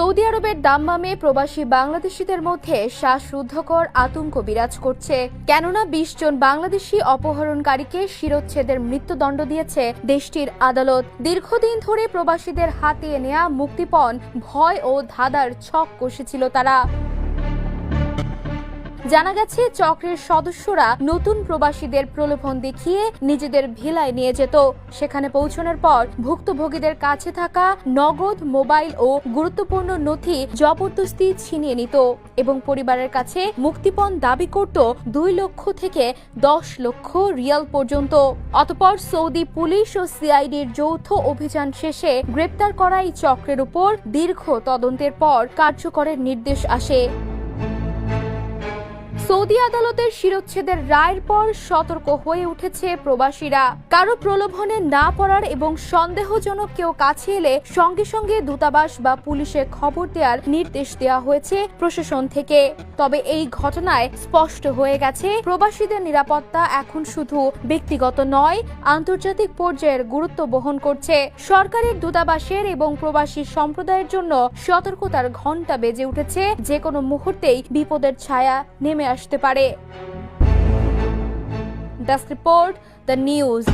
Saudi আরবের দাম্মামে প্রবাসী বাংলাদেশিদের মধ্যে শ্বাসরুদ্ধকর আতঙ্ক বিরাজ করছে। কেননা বিশ জন বাংলাদেশি অপহরণকারীকে শিরোচ্ছেদের মৃত্যুদণ্ড দিয়েছে দেশটির আদালত। দীর্ঘদিন ধরে প্রবাসীদের হাতিয়ে নেয়া মুক্তিপণ, ভয় ও ধাঁধার ছক কষেছিল তারা। জানা গেছে, চক্রের সদস্যরা নতুন প্রবাসীদের প্রলোভন দেখিয়ে নিজেদের ভিলায় নিয়ে যেত। সেখানে পৌঁছানোর পর ভুক্তভোগীদের কাছে থাকা নগদ মোবাইল ও গুরুত্বপূর্ণ নথি জবরদস্তি ছিনিয়ে নিত এবং পরিবারের কাছে মুক্তিপণ দাবি করত দুই লক্ষ থেকে দশ লক্ষ রিয়াল পর্যন্ত। অতপর সৌদি পুলিশ ও সিআইডির যৌথ অভিযান শেষে গ্রেপ্তার করা এই চক্রের উপর দীর্ঘ তদন্তের পর কার্যকরের নির্দেশ আসে। সৌদি আদালতের শিরোচ্ছেদের রায়ের পর সতর্ক হয়ে উঠেছে প্রবাসীরা। কারও প্রলোভনে না পড়ার এবং সন্দেহজনক কেউ কাছে এলে সঙ্গে সঙ্গে দূতাবাস বা পুলিশে খবর দেওয়ার নির্দেশ দেওয়া হয়েছে প্রশাসন থেকে। তবে এই ঘটনায় স্পষ্ট হয়ে গেছে, প্রবাসীদের নিরাপত্তা এখন শুধু ব্যক্তিগত নয়, আন্তর্জাতিক পর্যায়ের গুরুত্ব বহন করছে। সরকারের দূতাবাসের এবং প্রবাসী সম্প্রদায়ের জন্য সতর্কতার ঘণ্টা বেজে উঠেছে, যে কোনো মুহূর্তেই বিপদের ছায়া নেমে আসতে পারে। Desk report the news